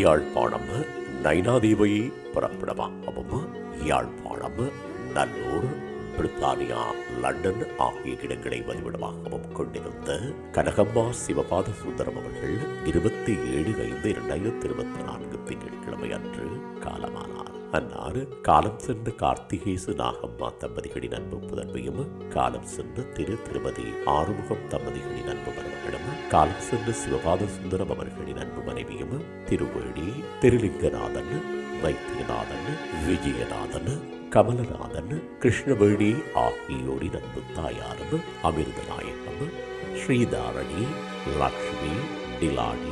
யாழ்ப்பாணம் நைனாதேவி பிறப்பிடமாகவும் யாழ்ப்பாணம் நல்லூர் பிரித்தானியா லண்டன் ஆகிய இடங்களை வழிவிடமாகவும் கொண்டிருந்த கனகம்மா சிவபாத சுந்தரம் அவர்கள் இருபத்தி ஏழு ஐந்து இரண்டாயிரத்தி இருபத்தி நான்கு திங்கட்கிழமை அன்று அன்னாறு காலம் சென்ற கார்த்திகேசு நாகம்மா தம்பதிகளின் அன்பு புதன்மையும் காலம் சென்ற திரு திருமதி ஆறுமுகம் தம்பதிகளின் அன்பு மருமகளும் காலம் சென்ற சிவபாத சுந்தரம் அவர்களின் அன்பு மனைவியும் திருவேடி திருலிங்கநாதன் வைத்தியநாதன் விஜயநாதன் கமலநாதன் கிருஷ்ணவேணி ஆகியோரின் அன்பு தாயாரும் அமிர்தநாயகம் ஸ்ரீதாரணி லக்ஷ்மி டிலாடி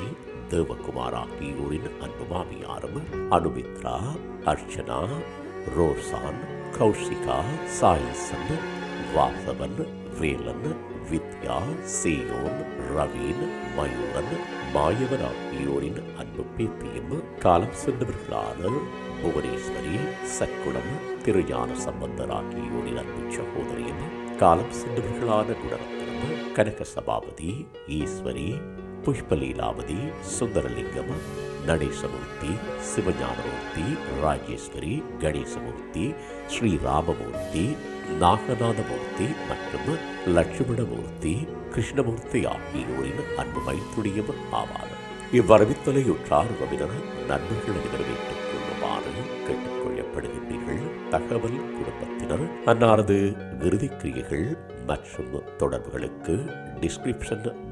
தேவகுமார் ஆகியோரின் அன்பு மாமியாரும் அனுமித்ரா அர்ச்சனா ரோசான் கௌஷிகா சாயிசன் வாசவன் வேலன் வித்யா சியோன் ரவீன் மயூரன் மாயவன் ஆகியோரின் அன்பு பேத்தியும் காலம் சென்றவர்களான புவனேஸ்வரி சக்குடம் திருஞான சம்பந்தர் ஆகியோரின் அன்பு சகோதரியும் காலம் சென்றவர்களான குணரத்னம் கனக சபாபதி ஈஸ்வரி புஷ்பலீலாவதி சுந்தரலிங்கம் நடேசமூர்த்தி சிவஞானமூர்த்தி ராஜேஸ்வரி கணேசமூர்த்தி ஸ்ரீராமமூர்த்தி நாகநாதமூர்த்தி மற்றும் லட்சுமணமூர்த்தி கிருஷ்ணமூர்த்தி ஆகியோரின் அன்பு மைத்துடியும் ஆவார். இவ்வரவித்தலையுற்றார் உறவினர் நண்பர்கள் அனைவரும் கொள்ளுமாறு கேட்டுக் கொள்ளப்படுகின்றீர்கள் தகவல் குடும்பத்தினர் அன்னாரது இறுதிக்கிரியைகள் மற்றும் தொடர்புகளுக்கு டிஸ்கிரிப்ஷன்